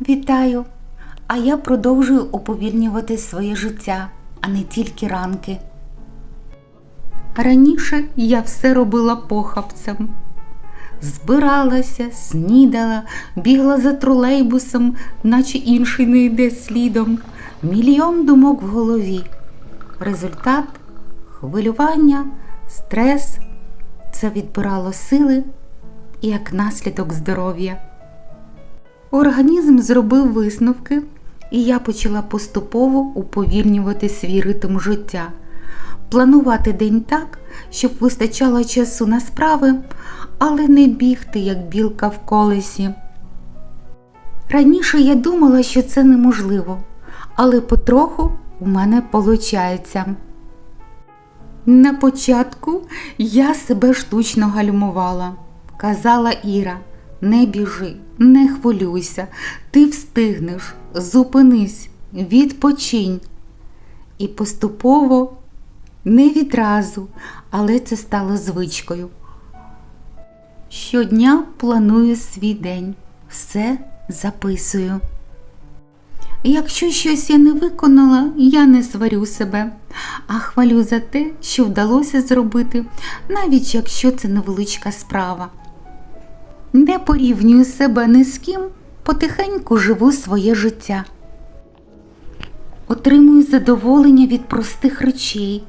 Вітаю! А я продовжую уповільнювати своє життя, а не тільки ранки. Раніше я все робила похапцем. Збиралася, снідала, бігла за тролейбусом, наче інший не йде слідом. Мільйон думок в голові. Результат хвилювання, стрес. Це відбирало сили і як наслідок здоров'я. Організм зробив висновки, і я почала поступово уповільнювати свій ритм життя, планувати день так, щоб вистачало часу на справи, але не бігти, як білка в колесі. Раніше я думала, що це неможливо, але потроху у мене виходить. На початку я себе штучно гальмувала. Казала Іра, не біжи, не хвилюйся, ти встигнеш, зупинись, відпочинь. І поступово, не відразу, але це стало звичкою. Щодня планую свій день, все записую. Якщо щось я не виконала, я не сварю себе, а хвалю за те, що вдалося зробити, навіть якщо це невеличка справа. Не порівнюю себе ні з ким, потихеньку живу своє життя. Отримую задоволення від простих речей,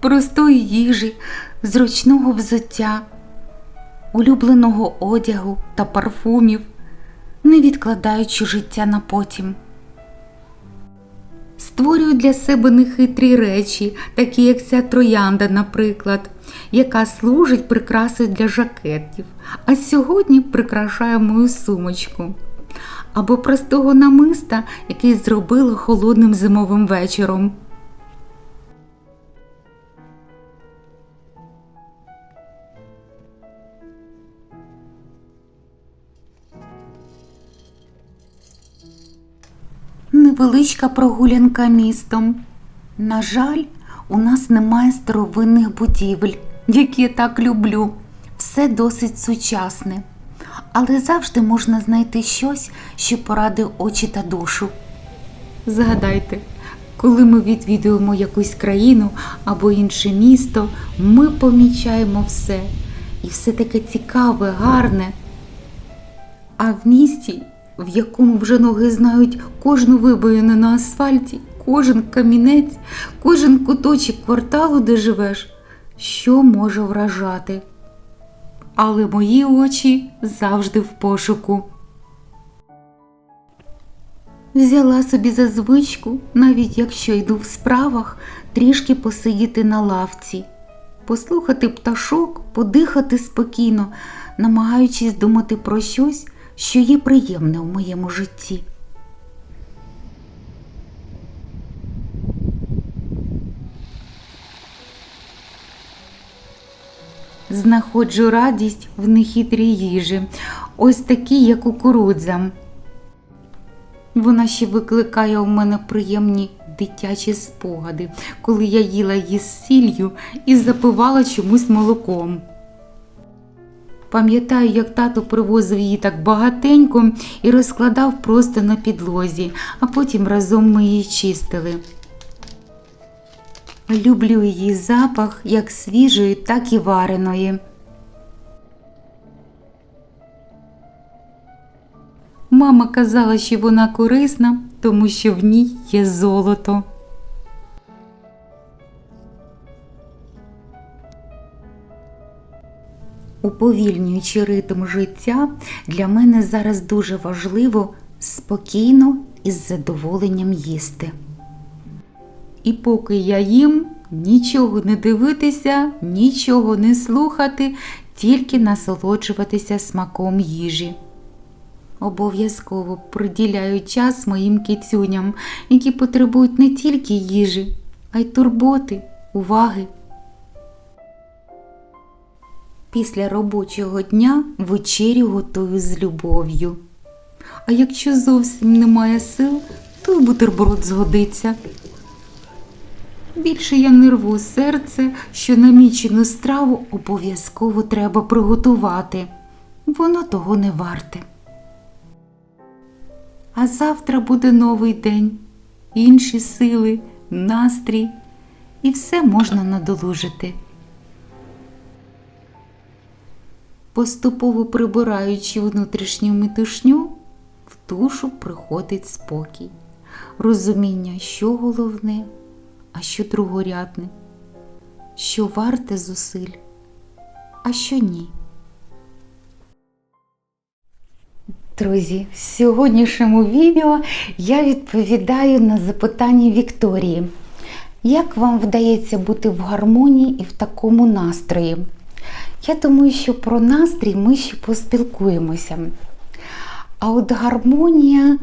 простої їжі, зручного взуття, улюбленого одягу та парфумів, не відкладаючи життя на потім. Створюю для себе нехитрі речі, такі як ця троянда, наприклад, яка служить прикрасою для жакетів, а сьогодні прикрашає мою сумочку. Або простого намиста, який зробила холодним зимовим вечором. Невеличка прогулянка містом. На жаль, у нас немає старовинних будівель, які я так люблю. Все досить сучасне. Але завжди можна знайти щось, що порадить очі та душу. Згадайте, коли ми відвідуємо якусь країну або інше місто, ми помічаємо все. І все таке цікаве, гарне. А в місті, в якому вже ноги знають кожну вибоїну на асфальті, кожен камінець, кожен куточок кварталу, де живеш, що може вражати. Але мої очі завжди в пошуку. Взяла собі за звичку, навіть якщо йду в справах, трішки посидіти на лавці, послухати пташок, подихати спокійно, намагаючись думати про щось, що є приємне в моєму житті. Знаходжу радість в нехитрій їжі, ось такій, як кукурудза. Вона ще викликає у мене приємні дитячі спогади, коли я їла її з сіллю і запивала чомусь молоком. Пам'ятаю, як тато привозив її так багатенько і розкладав просто на підлозі, а потім разом ми її чистили. Люблю її запах як свіжої, так і вареної. Мама казала, що вона корисна, тому що в ній є золото. Уповільнюючи ритм життя, для мене зараз дуже важливо спокійно і з задоволенням їсти. І поки я їм, нічого не дивитися, нічого не слухати, тільки насолоджуватися смаком їжі. Обов'язково приділяю час моїм кицюням, які потребують не тільки їжі, а й турботи, уваги. Після робочого дня вечерю готую з любов'ю. А якщо зовсім немає сил, то бутерброд згодиться. Більше я не рву серце, що намічену страву обов'язково треба приготувати. Воно того не варте. А завтра буде новий день, інші сили, настрій, і все можна надолужити. Поступово прибираючи внутрішню метушню, в душу приходить спокій, розуміння, що головне, а що другорядне, що варте зусиль, а що ні. Друзі, в сьогоднішньому відео я відповідаю на запитання Вікторії. Як вам вдається бути в гармонії і в такому настрої? Я думаю, що про настрій ми ще поспілкуємося. А от гармонія,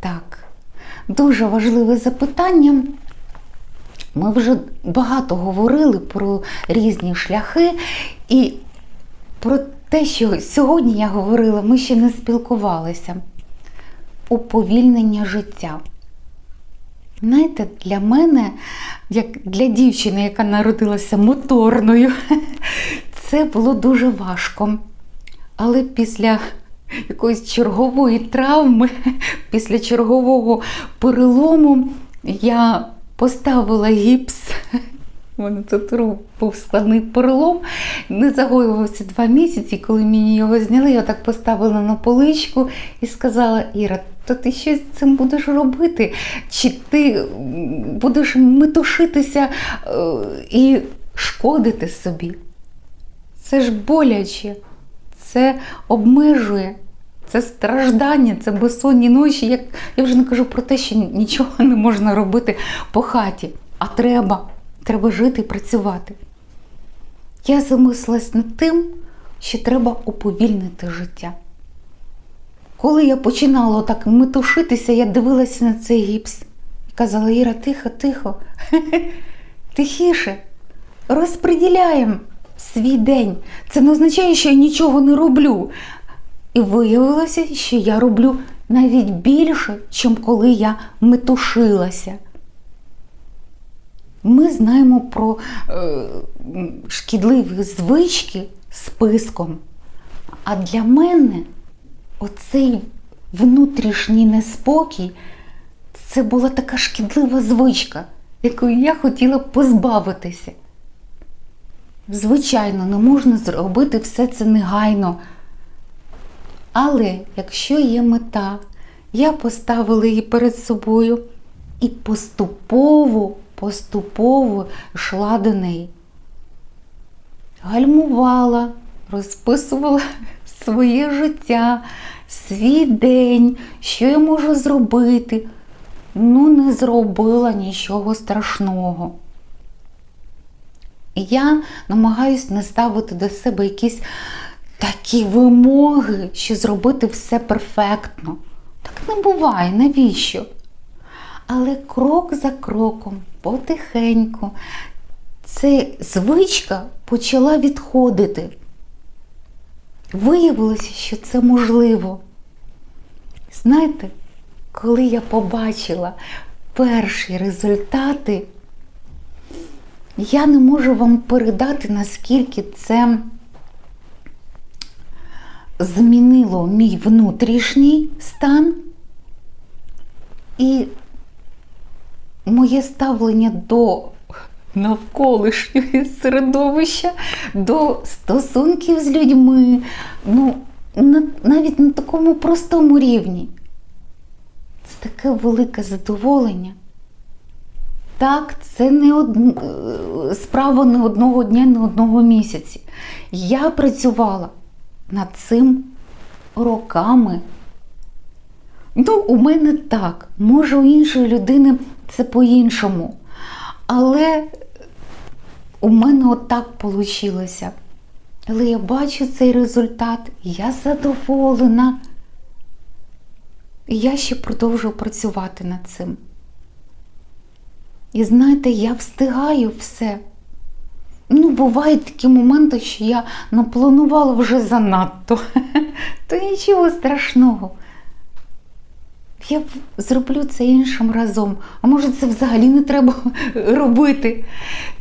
так, дуже важливе запитання. Ми вже багато говорили про різні шляхи, і про те, що сьогодні я говорила, ми ще не спілкувалися. Уповільнення життя. Знаєте, для мене, як для дівчини, яка народилася моторною, це було дуже важко. Але після якоїсь чергової травми, після чергового перелому я поставила гіпс. Мене тут був складний перелом, не загоювався два місяці. Коли мені його зняли, я так поставила на поличку і сказала: Іра, то ти щось з цим будеш робити? Чи ти будеш метушитися е, і шкодити собі? Це ж боляче, це обмежує, це страждання, це безсонні ночі. Як я вже не кажу про те, що нічого не можна робити по хаті, а треба. Треба жити і працювати. Я замислилась над тим, що треба уповільнити життя. Коли я починала так метушитися, я дивилася на цей гіпс і казала, Іра, тихо, тихо, тихіше, розподіляємо свій день. Це не означає, що я нічого не роблю. І виявилося, що я роблю навіть більше, ніж коли я метушилася. Ми знаємо про е, шкідливі звички списком. А для мене оцей внутрішній неспокій це була така шкідлива звичка, якою я хотіла позбавитися. Звичайно, не можна зробити все це негайно. Але якщо є мета, я поставила її перед собою і поступово поступово йшла до неї. Гальмувала, розписувала своє життя, свій день, що я можу зробити. Ну, не зробила нічого страшного. Я намагаюся не ставити до себе якісь такі вимоги, що зробити все перфектно. Так не буває, навіщо? Але крок за кроком, потихеньку, ця звичка почала відходити. Виявилося, що це можливо. Знаєте, коли я побачила перші результати, я не можу вам передати, наскільки це змінило мій внутрішній стан і моє ставлення до навколишнього середовища, до стосунків з людьми, ну, навіть на такому простому рівні. Це таке велике задоволення. Так, це не од... справа не одного дня, не одного місяці. Я працювала над цим роками. Ну, у мене так, може, у іншої людини це по-іншому. Але у мене отак вийшло. Але я бачу цей результат, я задоволена. І я ще продовжую працювати над цим. І знаєте, я встигаю все. Ну, бувають такі моменти, що я напланувала вже занадто, то нічого страшного я зроблю це іншим разом, а може це взагалі не треба робити.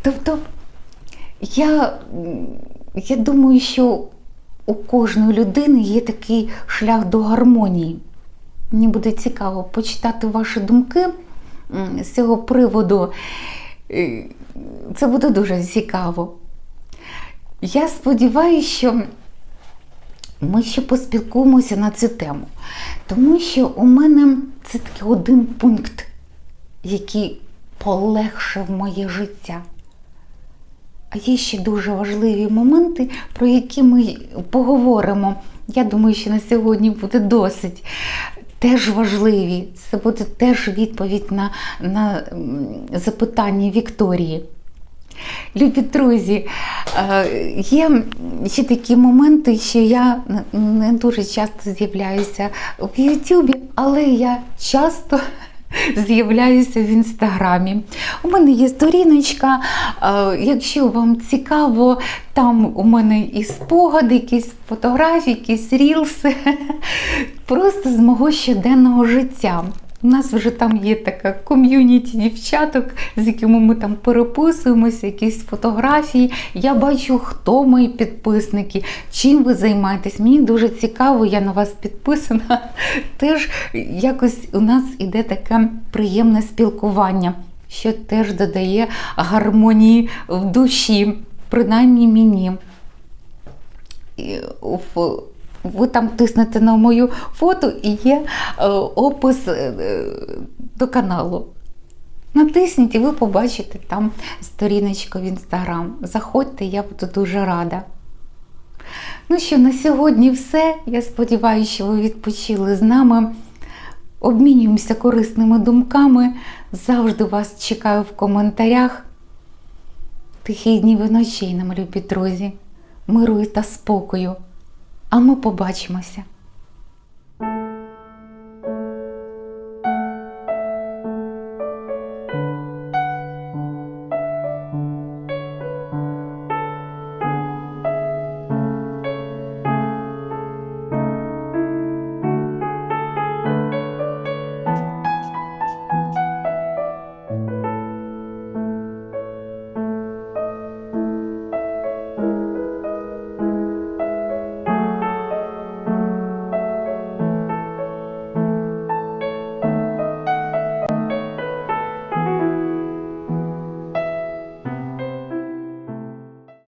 Тобто я, я думаю, що у кожної людини є такий шлях до гармонії. Мені буде цікаво почитати ваші думки з цього приводу. Це буде дуже цікаво. Я сподіваюся, що ми ще поспілкуємося на цю тему, тому що у мене це такий один пункт, який полегшив моє життя. А є ще дуже важливі моменти, про які ми поговоримо. Я думаю, що на сьогодні буде досить. Теж важливі. Це буде теж відповідь на, на запитання Вікторії. Любі друзі, е, є ще такі моменти, що я не- дуже часто з'являюся в Ютубі, але я часто з'являюся в інстаграмі. У мене є сторіночка. е, Якщо вам цікаво, там у мене і спогади, якісь фотографії, якісь рілси, просто з мого щоденного життя. У нас вже там є така ком'юніті дівчаток, з якими ми там переписуємося, якісь фотографії. Я бачу, хто мої підписники, чим ви займаєтесь. Мені дуже цікаво, я на вас підписана. Теж якось у нас іде таке приємне спілкування, що теж додає гармонії в душі, принаймні мені. В- ви там тиснете на мою фото і є е, опис е, до каналу. Натисніть і ви побачите там сторіночку в інстаграм. Заходьте, я буду дуже рада. Ну що, на сьогодні все. Я сподіваюся, що ви відпочили з нами. Обмінюємося корисними думками. Завжди вас чекаю в коментарях. Тихі днів і ночей нам, любі друзі, миру та спокою. А ми побачимося.